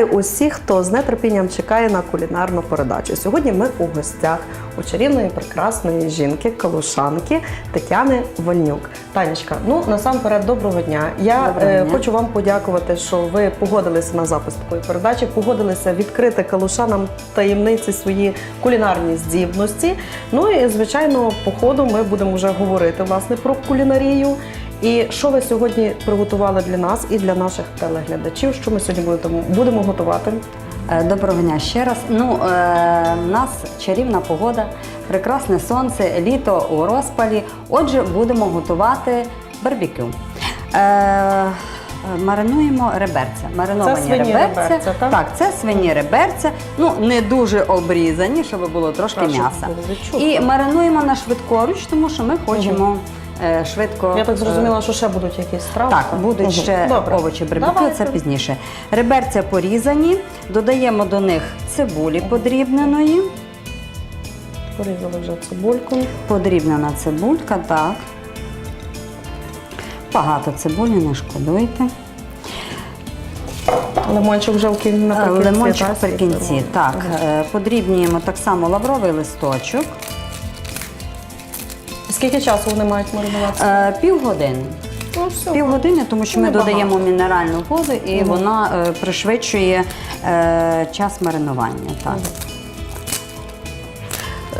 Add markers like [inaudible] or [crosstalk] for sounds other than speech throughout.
Вітаю усіх, хто з нетерпінням чекає на кулінарну передачу. Сьогодні ми у гостях у чарівної прекрасної жінки, калушанки Тетяни Вольнюк. Танечка, ну насамперед, доброго дня. Я Доброго е, дня. хочу вам подякувати, що ви погодилися на запис такої передачі, погодилися відкрити калушанам таємниці свої кулінарні здібності. Ну і звичайно, по ходу ми будемо вже говорити власне про кулінарію. І що ви сьогодні приготували для нас і для наших телеглядачів? Що ми сьогодні будемо, будемо готувати? Е, Доброго дня ще раз. Ну, е, нас чарівна погода, прекрасне сонце, літо у розпалі. Отже, будемо готувати барбекю. Е, Маринуємо реберця. Мариновані Це свині реберця, так? так, це свині реберця. Ну, не дуже обрізані, щоб було трошки Так, м'яса. І маринуємо на швидкоруч, тому що ми хочемо е, швидко. Я так е, зрозуміла, що ще будуть якісь страви. так, будуть ще Добре. овочі барбекю, Давайте. це пізніше. Реберця порізані, додаємо до них цибулі подрібненої. Порізали вже цибульку. Подрібнена цибулька, так. Багато цибулі, не шкодуйте. Лимончик вже в кін- Е, наприкінці. Лимончик так, Так, е, подрібнюємо так само лавровий листочок. Скільки часу вони мають маринуватися? Е, Півгодини. Ну, все. Півгодини, тому що ми Небагато. додаємо мінеральну воду і вона е, пришвидшує е, час маринування. Так.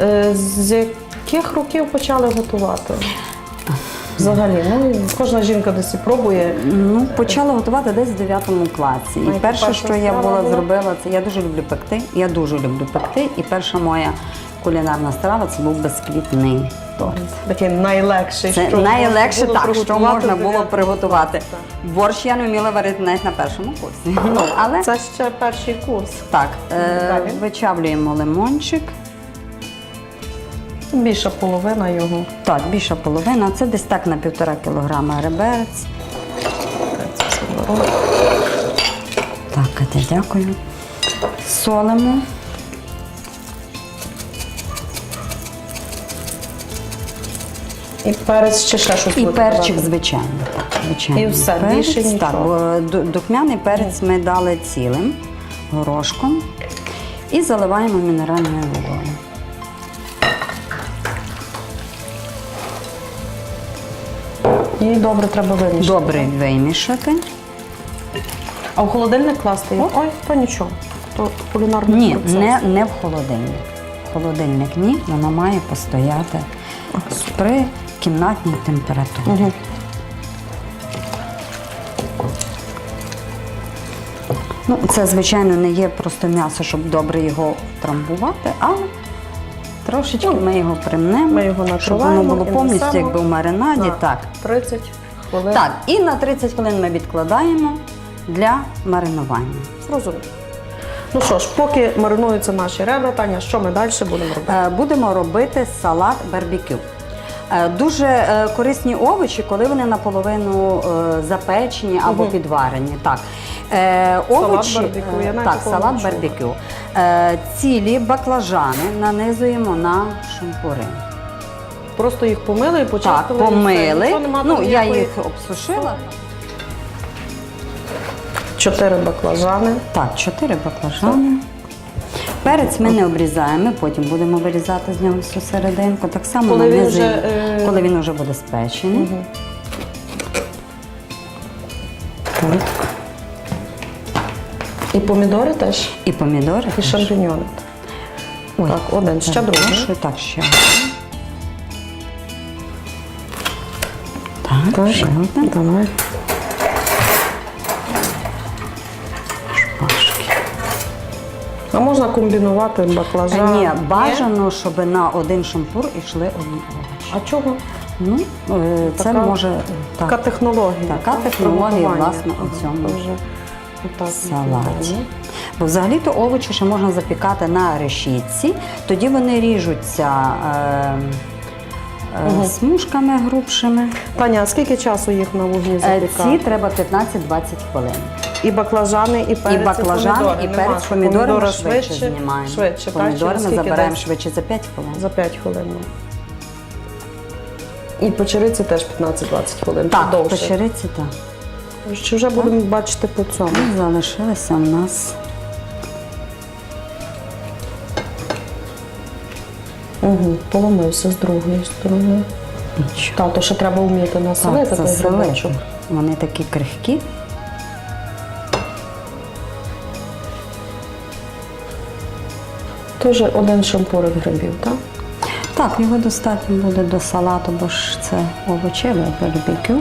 Е, З яких років почали готувати? Взагалі, ну і кожна жінка десь і пробує. Ну, почала готувати десь в 9 класі. І перше, що я страва була була? зробила, це я дуже люблю пекти. Я дуже люблю пекти. І перша моя кулінарна страва це був безквітний торт. Такий найлегший, Це що найлегше було так, що можна було приготувати. Борщ я не вміла варити навіть на першому курсі. Ну, але. Це ще перший курс. так, е, Далі. вичавлюємо лимончик. Більша половина його. Так, більша половина. Це десь так на півтора кілограма реберець. Так, Катя, дякую. Солимо. І перець чи ще щось І буде перчик, додати? звичайно. Так, звичайно. І все, Перець, більше Так, нічого. бо духмяний перець ми дали цілим горошком і заливаємо мінеральною водою. І добре треба вимішати. Добре вимішати. А в холодильник класти його? Ой, то нічого. То кулінарний Ні, процес. не, не в холодильник. В холодильник ні, воно має постояти при кімнатній температурі. Мгм. Ну, це, звичайно, не є просто м'ясо, щоб добре його трамбувати, але трошечки ми його примнемо, Ми його щоб воно було повністю якби в маринаді. Так. 30 хвилин. так, і на 30 хвилин ми відкладаємо для маринування. Зрозуміло. Ну що ж, поки маринуються наші ребра, Таня, що ми далі будемо робити? Е, Будемо робити салат барбекю. Е, Дуже е, корисні овочі, коли вони наполовину е, запечені або Мгм. підварені. Так. Овочі, барбекю, я так, салат барбекю. Цілі баклажани нанизуємо на шампури. Просто їх помили і почистили. Так, помили. Ну, я їх обсушила. Чотири баклажани. Так, чотири баклажани. Перець ми не обрізаємо, ми потім будемо вирізати з нього всю серединку. Так само Коли він вже, е, коли він вже буде спечений. Мгм. Так. І помідори теж, І помідори. і шампіньони. Ой, Так, один, ще другий. перепрошую. Так, ще один. Так, ще один. Давай. А можна комбінувати баклажан? Ні, бажано, щоб на один шампур йшли одні овочі. А чого? Ну, е, це Така- може Така технологія. Така так, технологія, приготування. власне, у цьому вже отак салаті. Бо взагалі-то овочі ще можна запікати на решітці, тоді вони ріжуться е, е, Мгм. смужками грубшими. Таня, а скільки часу їх на вогні Е, запікати? Ці треба 15-20 хвилин. І баклажани, і перець, і баклажан, помідори. і перець, що помідори ми швидше, швидше, знімаємо. Швидше, помідори Через ми забираємо десь? швидше за 5 хвилин. За 5 хвилин. ну. І печериці теж 15-20 хвилин. Так, довше. печериці так. Чи вже будемо бачити по цьому? І залишилося в нас Угу. Поломився з другої сторони. Та, то ще треба вміти Так, грибочок. Вони такі крихкі. Теж один шампурик грибів, так? Так, його достатньо буде до салату, бо ж це овочеве барбекю.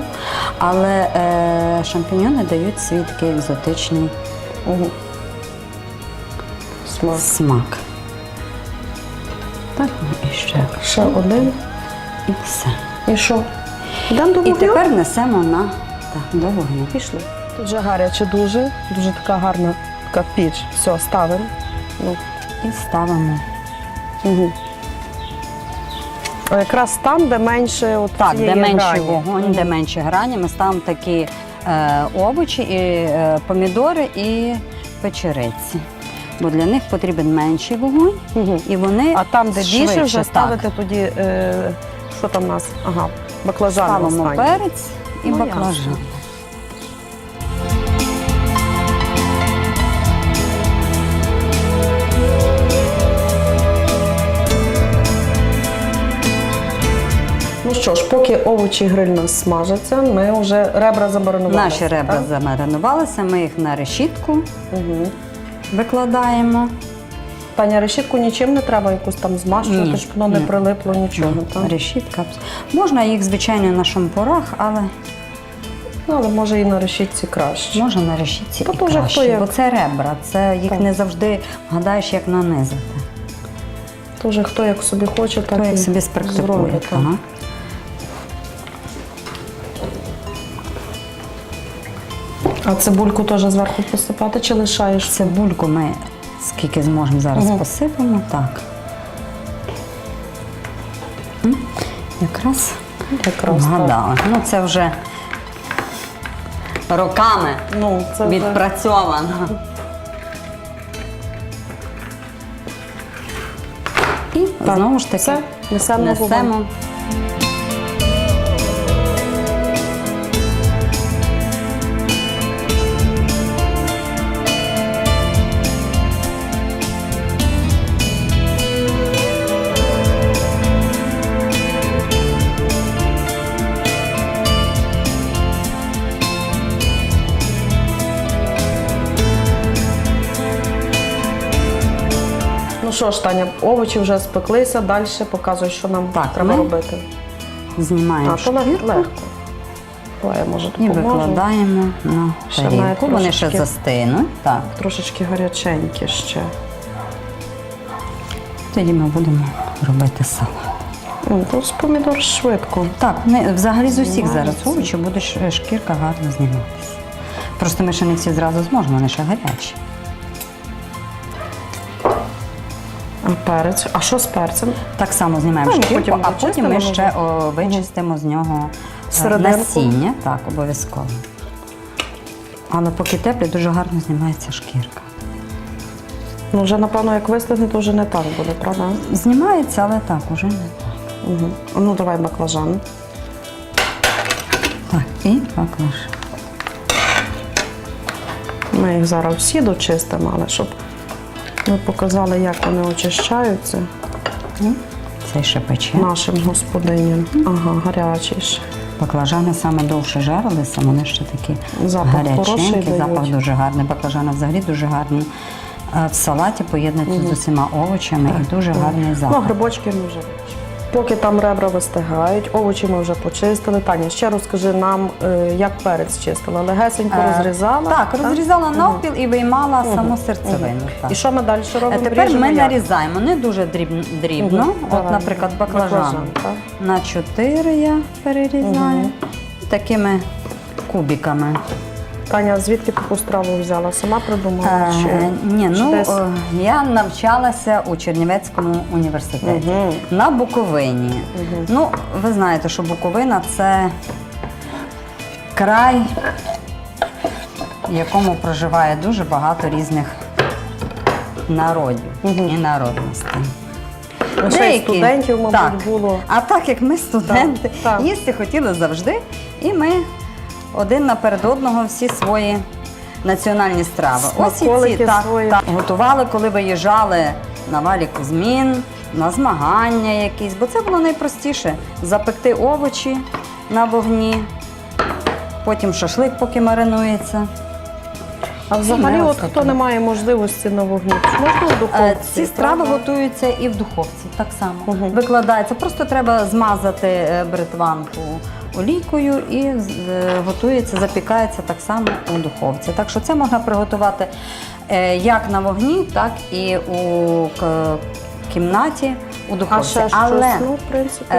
Але е, шампіньони дають свій такий екзотичний Угу. Смак. смак. Так, ну і ще. Ще один. І все. І що? Йдемо до І вогню? тепер несемо на так, до вогню. Пішли. Тут вже гаряче дуже, дуже така гарна така піч. Все, ставимо. Ну, І ставимо. угу. Якраз там, де менше от Так, де менший грані. вогонь, де менші грані, ми ставимо такі е, овочі, і, е, помідори і печериці. Бо для них потрібен менший вогонь, Мгм. і вони А там, де більше, швидше, вже так. ставити тоді, е, що там у нас? Ага, баклажани ставимо останні. перець і Ну, баклажан. ясно. Ну що ж, поки овочі грильно смажаться, ми вже ребра забаронували. Наші ребра замаринувалися, ми їх на решітку Угу. викладаємо. Таня, решітку нічим не треба якусь там змащувати, Ні, щоб воно не ні. прилипло нічого. Так? Решітка. Можна їх, звичайно, на шампурах, але Ну, але може і на решітці краще. можна на решітці Та і то вже краще, хто як. бо це ребра, це їх Так. не завжди вгадаєш, як нанизати. То хто як собі хоче, так Хто і як собі спрактикує. зробить, так. Ага. А цибульку теж зверху посипати чи лишаєш? Цибульку ми скільки зможемо зараз Мгм. посипемо. Так. М, Якраз Якраз так. вгадала. Ну це вже роками Ну, це вже... відпрацьовано. І знову ж таки все, несемо несемо. Що ж, Таня, овочі вже спеклися, далі показуй, що нам Так, треба ми робити. Знімаємо А, то легко. шкірку легко. Я може і викладаємо на тарілку. Вони ще застинуть. Так. Трошечки гаряченькі ще. Тоді ми будемо робити салат. З помідор швидко. Так, не, взагалі з усіх зараз овочів буде ш- шкірка гарно зніматися. Просто ми ще не всі зразу зможемо, вони ще гарячі. Перець. А що з перцем? Так само знімаємо Ну, шкірку, потім а потім ми ще о, вичистимо з нього е, Серединку. насіння. Так, обов'язково. Але поки теплі, дуже гарно знімається шкірка. Ну, вже, напевно, як вистигне, то вже не так буде, правда? Знімається, але так, уже не так. Угу. Ну, давай баклажан. Так, і баклажан. Ми їх зараз всі дочистимо, але щоб ми показали, як вони очищаються Це ще пече. нашим господиням. Ага, гарячий ще. Баклажани саме довше жарилися, вони ще такі Запах хороший гаряченькі, запах дають. дуже гарний. Баклажани взагалі дуже гарні. Е, В салаті поєднуються з усіма овочами і дуже гарний запах. Ну, грибочки ми вже. Поки там ребра вистигають, овочі ми вже почистили. Таня, ще розкажи нам, е, як перець чистила. Легесенько Е, розрізала. Так, розрізала Мгм. навпіл і виймала Мгм. саму серцевину. Так. І що ми далі Е, робимо? Тепер Ріжемо ми як? нарізаємо не дуже дрібно, дрібно. Мгм. От, Давай. наприклад, баклажан. Баклажан, так. На 4 я перерізаю Мгм. такими кубиками. Таня, звідки таку страву взяла? Сама придумала? Е, ні, чи ну десь? е, я навчалася у Чернівецькому університеті Мгм. на Буковині. Мгм. Ну, ви знаєте, що Буковина це край, в якому проживає дуже багато різних народів Мгм. і народностей. Ну, ще й студентів, мабуть, так. було. А так як ми студенти, Так, так. їсти хотіли завжди, і ми один наперед одного всі свої національні страви. Ось і ці так, свої. так, готували, коли виїжджали на валіку змін, на змагання якісь, бо це було найпростіше запекти овочі на вогні, потім шашлик, поки маринується. А взагалі, от хто не має можливості на вогні, можна в Е, духовці? Ці страви правда? готуються і в духовці, так само. Викладається. Просто треба змазати е, бритванку олійкою і е, готується, запікається так само у духовці. Так що це можна приготувати як на вогні, так і у кімнаті у А духовці. ще Але щось, ну, в принципі,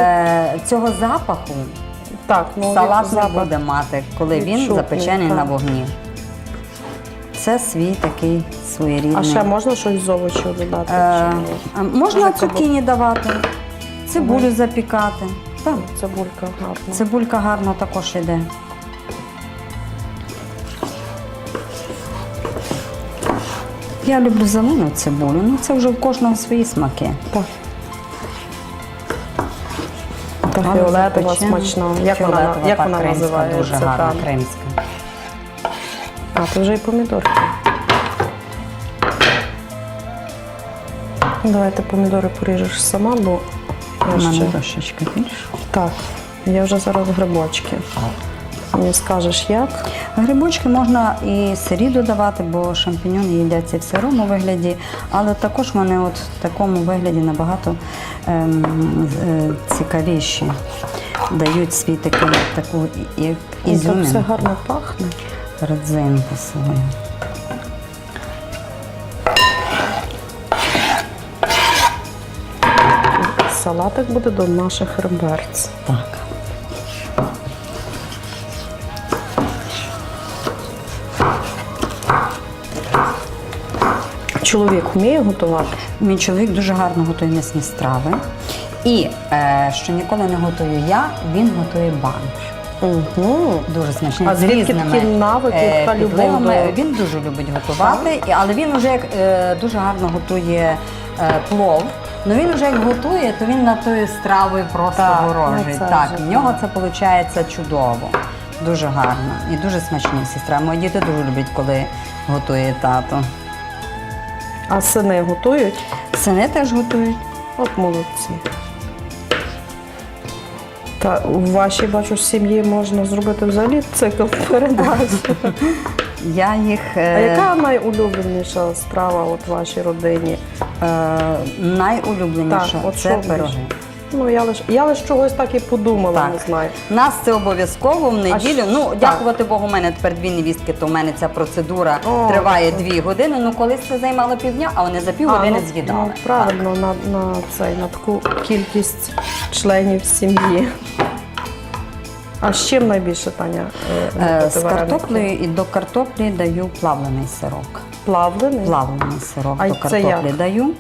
цього запаху так, ну, салат не буде мати, коли він запечений на вогні. Це свій такий своєрідний. А ще можна щось з овочів додати? Е, а можна Може, цукіні давати, цибулю запікати. Так, Цибулька гарна. цибулька гарно також йде. Я люблю зелену цибулю, ну це вже в кожного свої смаки. Так. Та фіолетова запечена. смачна. Як вона, Фіолетова, як так, вона кримська, називається? Дуже гарна кримська. А, ти вже і помідорки. Давайте помідори поріжеш сама, бо У мене ще... трошечки більше. Так, я вже зараз грибочки. Мені скажеш як? Грибочки можна і сирі додавати, бо шампіньони їдяться в сирому вигляді, але також вони от в такому вигляді набагато ем, е, цікавіші. Дають свій такий, таку і- і- так все гарно пахне. Родзинку свою. Салатик буде до наших реберць. Так. Чоловік вміє готувати? Мій чоловік дуже гарно готує м'ясні страви. І е, що ніколи не готую я, він готує банш. Угу. Дуже смачний. А з звідки різними, такі навики е, та любов підливами. до- Він дуже любить готувати, і- але він вже як е, дуже гарно готує е, плов. Ну він вже як готує, то він над тою стравою просто Так, ворожий. ну, це так, вже в нього це виходить чудово. Дуже гарно і дуже смачні всі страви. Мої діти дуже люблять, коли готує тато. А сини готують? Сини теж готують. От молодці. Та у вашій, бачу, сім'ї можна зробити взагалі цикл передач. [laughs] Я їх А е, яка найулюбленіша страва от вашій родині? е, найулюбленіша Так, от це що пироги. Ну, я лише я лиш чогось так і подумала, Так. не знаю. Нас це обов'язково в неділю. Ну, так. дякувати Богу, у мене тепер дві невістки, то в мене ця процедура О, триває так. дві години. Ну, колись це займало півдня, а вони за півгодини ну, з'їдали. Ну, правильно, на, на, цей, на таку кількість членів сім'ї. А з чим найбільше Таня? е, Так. Е, З вареники? картоплею і до картоплі даю плавлений сирок. Плавлений? Плавлений сирок А до це картоплі як? даю.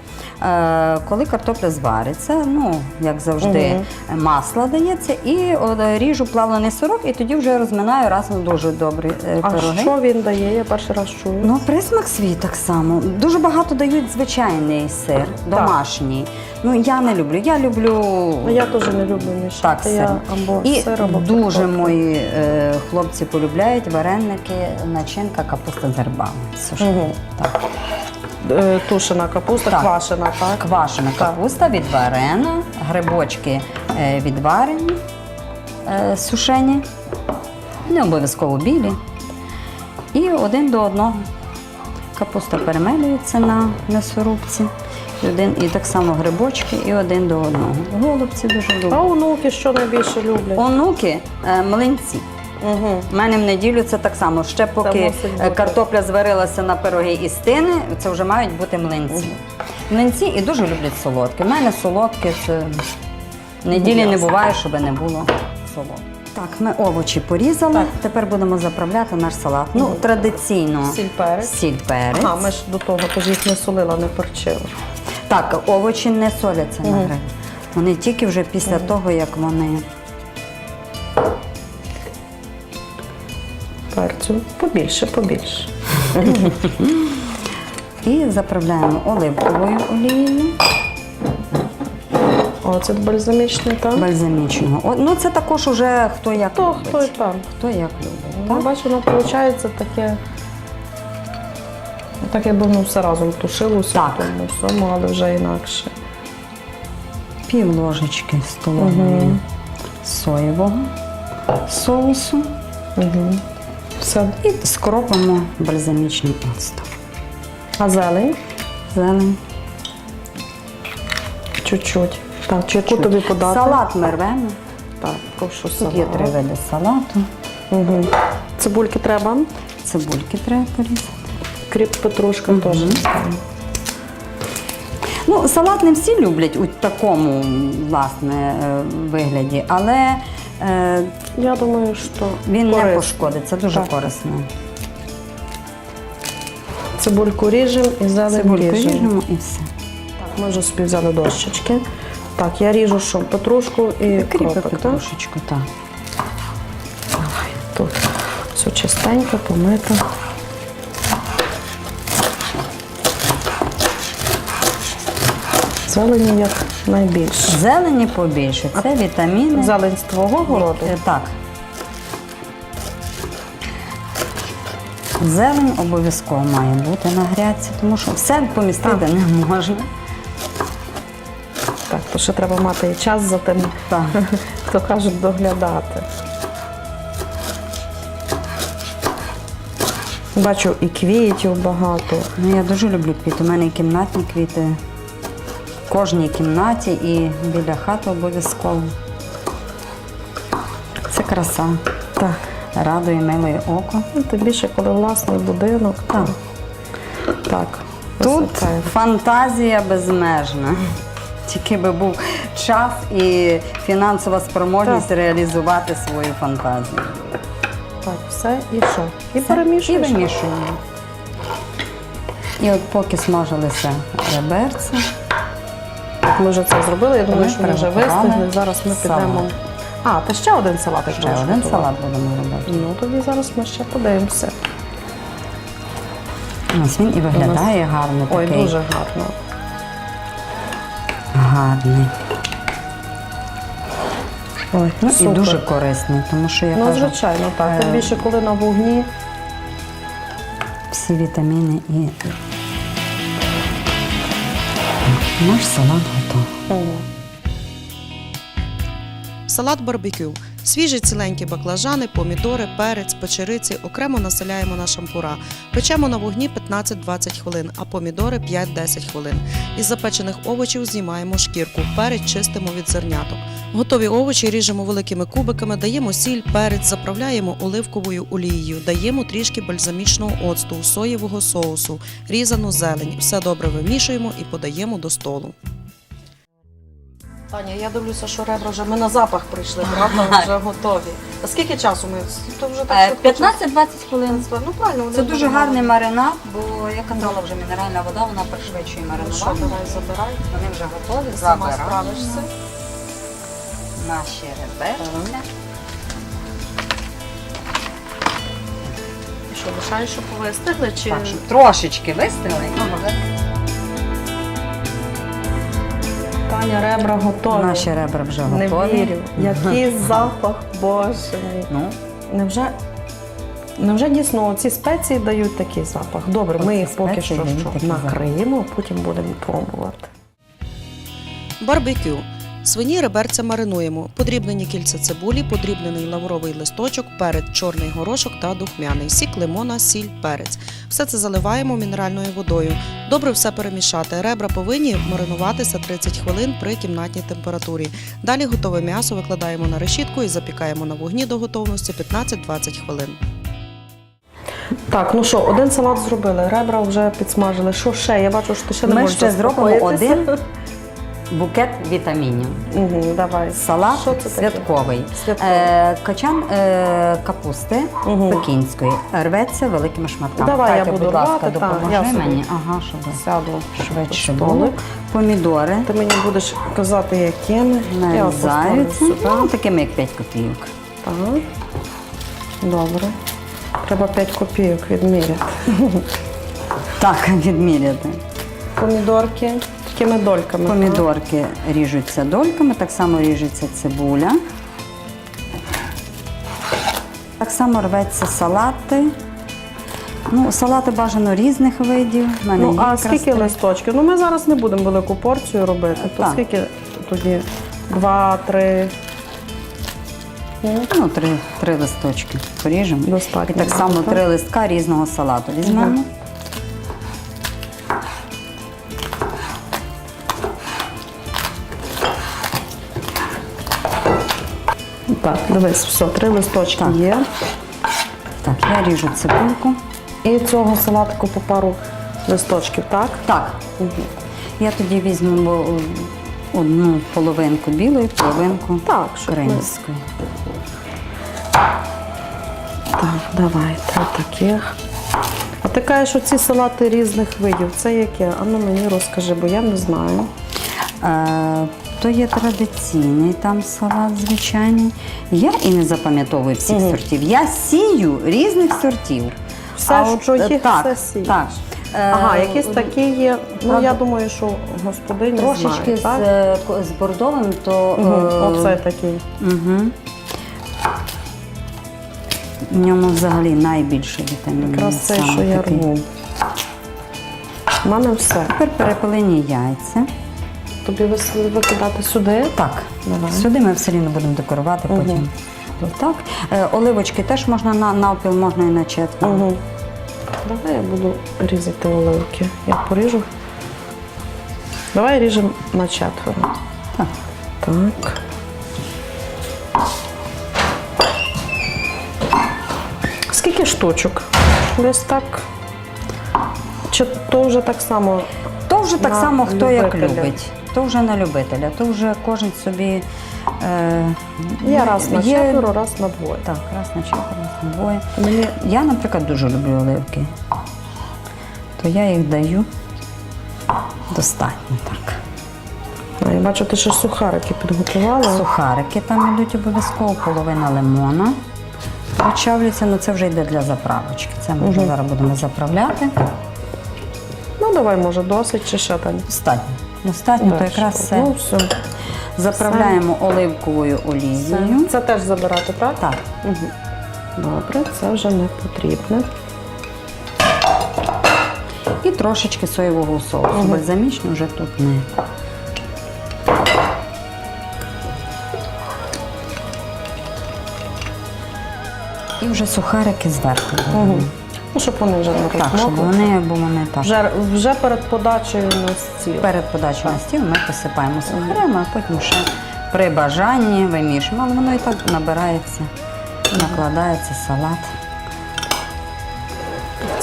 Е, коли картопля звариться, ну, як завжди, масло дається, і ріжу плавлений сирок, і тоді вже розминаю разом дуже добрі е, А що він дає? Я перший раз чую. Ну, присмак свій так само. Дуже багато дають звичайний сир, домашній. Ну, я не люблю. Я люблю Ну, я теж не люблю мішати. так сир. або І сир, або дуже картоплю. мої е, хлопці полюбляють вареники, начинка, капуста з. Сушена. Мгм. Так. Е, Тушена капуста, Так. квашена, так? Квашена Так. капуста відварена, грибочки е, відварені, е, сушені, не обов'язково білі. І один до одного. Капуста перемелюється на м'ясорубці. І, один, і так само грибочки, і один до одного. Голубці дуже А люблять. онуки що найбільше люблять? Онуки е, млинці. Угу. У мене в неділю це так само. Ще поки е, картопля зварилася на пироги і стини, це вже мають бути млинці. Млинці і дуже люблять солодке. У мене солодке це неділі не буває, щоб не було солодке. Так, ми овочі порізали. Так. Тепер будемо заправляти наш салат. Ну, Мгм. традиційно Сіль перець. сіль перець. Ага, ми ж до того тож їх не солила, не перчила. Так, овочі не соляться на Мгм. гриль. Вони тільки вже після того, як вони Перцю побільше, побільше. і заправляємо оливковою олією. Оцет бальзамічний, так? бальзамічного. О, ну це також уже хто як Хто, любить. хто і там. Хто як любить. Ну, так? бачу, воно виходить таке. Так якби воно все разом тушилося Так. тому всьому, але вже інакше. Пів ложечки столової Мгм. соєвого соусу Угу. Все. і скропимо бальзамічним оцтом. А зелень? Зелень. Чуть-чуть. Так, чи яку тобі подати? Салат ми рвемо. Так, прошу Тут салат. є три види салату. Угу. Цибульки треба. Цибульки треба порізати. Кріп петрушка Мгм. теж. Ну, салат не всі люблять у такому власне е, вигляді, але Я думаю, що він не пошкодить. Це дуже Так. корисно. Цибульку ріжемо і зелень Цибульку ріжемо. ріжемо і все. Так, ми вже собі взяли дощечки. Так, я ріжу що? Петрушку і кропик, так? петрушечку, так. Тут все чистенько, помито. Зелені як найбільше. Зелені побільше. Це вітаміни. Зелень з твого городу? Е, Так. Зелень обов'язково має бути на грядці, тому що все помістити не можна. Так, то ще треба мати і час за тим, Так. [laughs] хто кажуть, доглядати. Бачу, і квітів багато. Ну, я дуже люблю квіти. У мене і кімнатні квіти. В кожній кімнаті і біля хати обов'язково. Це краса. Так. Радує миле око. Ну, Тим більше, коли власний будинок. Так. Так. Тут фантазія безмежна. Тільки би був час і фінансова спроможність Так. реалізувати свою фантазію. Так, все і що? І перемішуєш. І вимішуємо. І от поки смажилися реберці, Ми вже це зробили, я думаю, Ми що ми вже вистигли. Зараз ми салат. підемо. А, та ще один салат. ще один готувати. салат будемо робити. Ну, тоді зараз ми ще подивимося. Ось він і виглядає гарно. Ой, такий дуже гарно. гарний. Ой, Ну, і дуже корисний, тому що я Ну, кажу, звичайно, так. Тим е, більше, коли на вогні. всі вітаміни і наш салат готовий. Салат барбекю. Свіжі ціленькі баклажани, помідори, перець, печериці окремо населяємо на шампура. Печемо на вогні 15-20 хвилин, а помідори 5-10 хвилин. Із запечених овочів знімаємо шкірку, перець чистимо від зерняток. Готові овочі ріжемо великими кубиками, даємо сіль, перець, заправляємо оливковою олією, даємо трішки бальзамічного оцту, соєвого соусу, різану зелень. Все добре вимішуємо і подаємо до столу. Таня, я дивлюся, що ребра вже ми на запах прийшли, правда? Вже готові. А скільки часу ми? То вже так 15-20 хвилин. Ну правильно, вони Це дуже гарний маринад, бо я казала вже мінеральна вода, вона пришвидшує Ну що, давай забирай. Вони вже готові, сама забираємо справишся. наші реберці. І що, лишаєш, щоб вистигли? Чи... Так, щоб трошечки вистигли. Таня, ребра готові. Наші ребра вже Не вірю. Який [laughs] запах, боже мій. Ну, Невже, невже дійсно ці спеції дають такий запах? Добре, ми їх поки що, що накриємо, а потім будемо пробувати. Барбекю. Свині реберця маринуємо. Подрібнені кільця цибулі, подрібнений лавровий листочок, перець, чорний горошок та духмяний, сік лимона, сіль, перець. Все це заливаємо мінеральною водою. Добре все перемішати. Ребра повинні маринуватися 30 хвилин при кімнатній температурі. Далі готове м'ясо викладаємо на решітку і запікаємо на вогні до готовності 15-20 хвилин. Так, ну що, один салат зробили, ребра вже підсмажили. Що ще? Я бачу, що ти ще не ми можеш ще зробимо заспокоїтися. один [laughs] букет вітамінів. Угу, давай. Салат Що це таке? святковий. Святковий. Е, качан е, капусти Мгм. пекінської рветься великими шматками. Давай, я Катя, буду будь ласка, рвати, так, допоможи собі. мені. Ага, щоб Сяду швидше було. столик. Помідори Ти мені будеш казати, якими. Я от поставлю нарізаються. сюди. Ну, такими як 5 копійок. Так. Добре. Треба 5 копійок відміряти. Так, відміряти. Помідорки Такими дольками. Помідорки ріжуться дольками, так само ріжеться цибуля. Так само рветься салати. Ну, салати бажано різних видів. Мене Ну, є а якраз скільки три. листочків? Ну, ми зараз не будемо велику порцію робити. То Так. скільки тоді? Два, три. Ну, три, три листочки поріжемо. Достатньо, І так само так? три листка різного салату візьмемо. Мгм. Так, дивись, все, три листочки Так. є. Так, я ріжу цибульку. І цього салатику по пару листочків, так? Так. Я тоді візьму бо, одну половинку білої, половинку Так, щоб ми-. Так, давай, три таких. А ти кажеш, що ці салати різних видів. Це яке? А ну мені розкажи, бо я не знаю. Е, то є традиційний там салат звичайний. Я і не запам'ятовую всіх Мгм. сортів. Я сію різних сортів. Все, от, що е, є, так, все сієш. так. Е, Ага, якісь такі є. Ну правда, я думаю, що господиня Трошечки з, знає, так? е, ко- з бордовим, то Угу. е, Оце такий. Угу. В ньому взагалі найбільше вітамінів. Якраз це, саме що я такий. рву. У мене все. Тепер перепилені яйця. Тобі викидати сюди? Так, Давай. сюди ми все рівно будемо декорувати Мгм. потім. Так. Е, оливочки теж можна на навпіл, можна і на четверть. Угу. Давай я буду різати оливки. Я поріжу. Давай ріжемо на четверо. Так. Так. Скільки штучок? Десь так. Чи то вже так само? То вже так само, хто як любить. То вже на любителя, то вже кожен собі. Е, Я раз на є- четверо, раз на двоє. Так, раз на четверо, раз на двоє. Мені Я, наприклад, дуже люблю оливки. То я їх даю достатньо так. а, я бачу, ти ще сухарики підготувала. Сухарики там йдуть обов'язково, половина лимона. Причавлюється, ну це вже йде для заправочки. Це ми вже Мгм. зараз будемо заправляти. Ну давай, може, досить чи ще там. Достатньо. Достатньо, то якраз все. Ну, все. Заправляємо оливковою олією. Це теж забирати, так? Так. Угу. Добре, це вже не потрібне. І трошечки соєвого соусу. Мгм. Бальзамічний вже тут не. І вже сухарики зверху. додаємо. Ну, щоб вони вже не Так, щоб розмокли. вони, бо вони так. Вже, вже перед подачею на стіл. Перед подачею на стіл ми посипаємо сухарями, а потім ще при бажанні вимішуємо. Але воно і так набирається, накладається салат.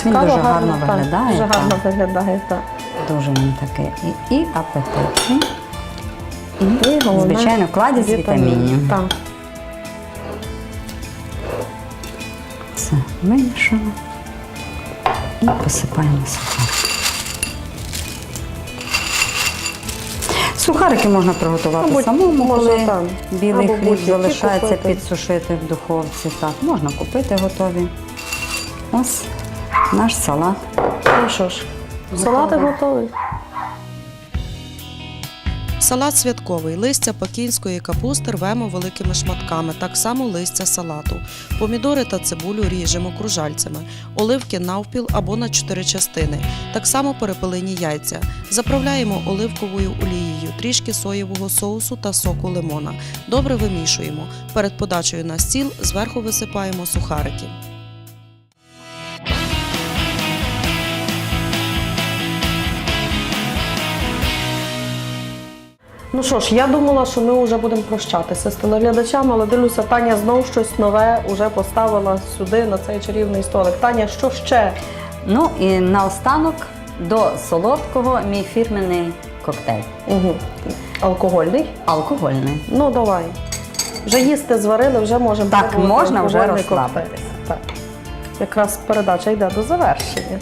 Він дуже гарно так, виглядає. Дуже так. гарно виглядає, так. Дуже він такий і, і апетитний. І, І головне, звичайно, кладість вітамінів. Так. Все, вимішали і посипаємо сухарики. Сухарики можна приготувати Або самому, можна коли там. білий Або хліб будь-які залишається купити. підсушити в духовці. Так, можна купити готові. Ось наш салат. Ну що ж, салати готові. Салат святковий. Листя пекінської капусти рвемо великими шматками, так само листя салату. Помідори та цибулю ріжемо кружальцями, оливки навпіл або на чотири частини. Так само перепилені яйця. Заправляємо оливковою олією, трішки соєвого соусу та соку лимона. Добре вимішуємо. Перед подачею на стіл зверху висипаємо сухарики. Ну що ж, я думала, що ми вже будемо прощатися з телеглядачами, але дивлюся, Таня знов щось нове вже поставила сюди на цей чарівний столик. Таня, що ще? Ну і наостанок до солодкого мій фірменний коктейль. Угу. Алкогольний? Алкогольний. Ну давай. Вже їсти зварили, вже можемо Так, можна вже розслабитись. Так. Якраз передача йде до завершення.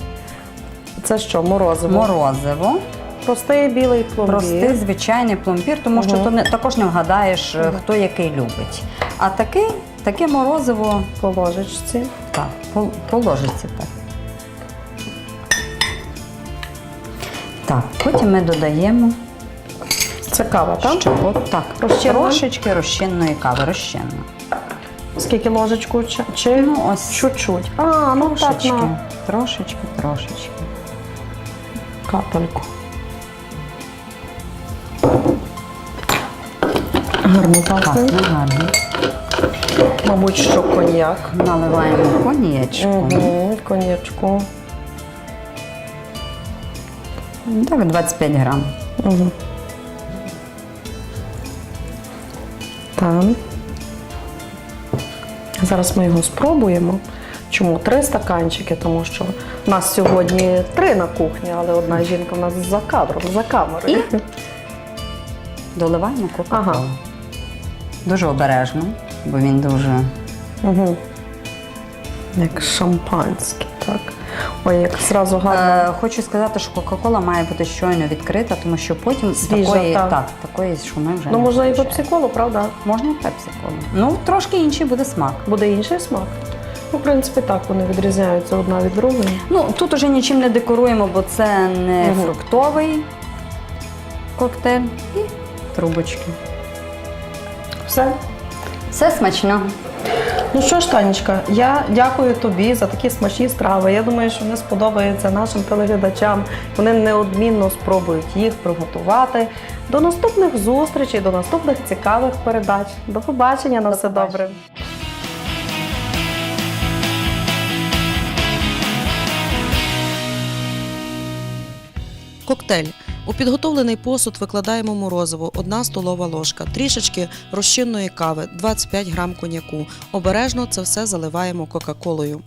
Це що, морозиво? Морозиво. Простий білий пломбір. Простий звичайний пломбір, тому що то не, також не вгадаєш, е, хто який любить. А таке, таке морозиво по ложечці. так, по, по ложиці так. Так, потім ми додаємо Це кава, так? Щепот, так, Розчинна? трошечки розчинної кави, розчинно. Скільки ложечку чи, чи Ну, ось чуть-чуть? А, ну так, Трошечки, на трошечки, трошечки. капельку. Гарно пахне. Гарно. Мабуть, що коньяк. Наливаємо коньячку. Угу, коньячку. Так, 25 грам. Угу. Там. Зараз ми його спробуємо. Чому три стаканчики? Тому що в нас сьогодні три на кухні, але одна жінка в нас за кадром, за камерою. Доливаємо кока-колу. Ага. Дуже обережно, бо він дуже Угу. Як шампанське, так. Ой, як зразу гарно. Е, хочу сказати, що Кока-Кола має бути щойно відкрита, тому що потім Свіжа, такої, так. так, такої шуми вже ну, не можна і вистачає. пепсиколу, правда? Можна і пепсиколу. Ну, трошки інший буде смак. Буде інший смак. Ну, в принципі, так вони відрізняються одна від другої. Ну, тут уже нічим не декоруємо, бо це не Мгм. фруктовий коктейль і трубочки. Все. Все смачно. Ну що ж, Танечка, я дякую тобі за такі смачні страви. Я думаю, що вони сподобаються нашим телеглядачам. Вони неодмінно спробують їх приготувати. До наступних зустрічей, до наступних цікавих передач. До побачення, на все добре. Коктейль. У підготовлений посуд викладаємо морозиво, 1 столова ложка, трішечки розчинної кави, 25 грам коньяку. Обережно це все заливаємо кока-колою.